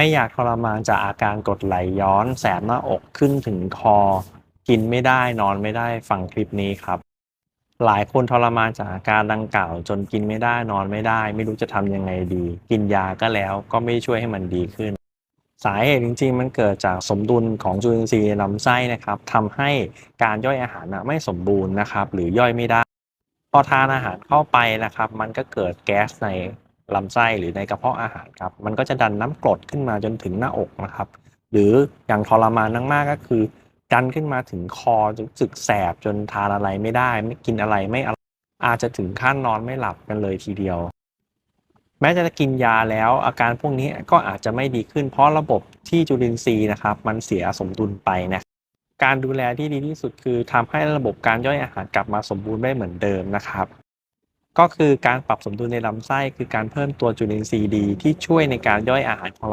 ไม่อยากทรมานจากอาการกดไหลย้อน แสบหน้าอกขึ้นถึงคอ กินไม่ได้นอนไม่ได้ฟังคลิปนี้ครับ หลายคนทรมานจากอาการดังกล่าว จนกินไม่ได้นอนไม่ได้ ไม่รู้จะทำยังไงดี กินยาก็แล้วก็ไม่ช่วยให้มันดีขึ้น สาเหตุจริง ๆ มันเกิดจากสมดุลของจุลินทรีย์ลำไส้นะครับทำให้การย่อยอาหารไม่สมบูรณ์นะครับ หรือย่อยไม่ได้พอทานอาหารเข้าไปนะครับ มันก็เกิดแก๊สใน ลำไส้หรือในกระเพาะอาหารครับ มันก็จะดันน้ำกรดขึ้นมาจนถึงหน้าอกนะครับ หรืออย่างทรมานมากๆก็คือ ดันขึ้นมาถึงคอรู้สึกแสบจนทานอะไรไม่ได้ ไม่กินอะไรไม่อร่อยอาจจะถึงขั้นนอนไม่หลับกันเลยทีเดียว แม้จะกินยาแล้วอาการพวกนี้ก็อาจจะไม่ดีขึ้น เพราะระบบที่จุลินทรีย์นะครับ มันเสียสมดุลไปนะการดูแลที่ดีที่สุดคือทำให้ระบบการย่อยอาหารกลับมาสมบูรณ์ได้เหมือนเดิมนะครับ ก็คือการปรับสมดุลในลำไส้คือการเพิ่มตัวจุลินทรีย์ดีที่ช่วยในการย่อยอาหารของเรา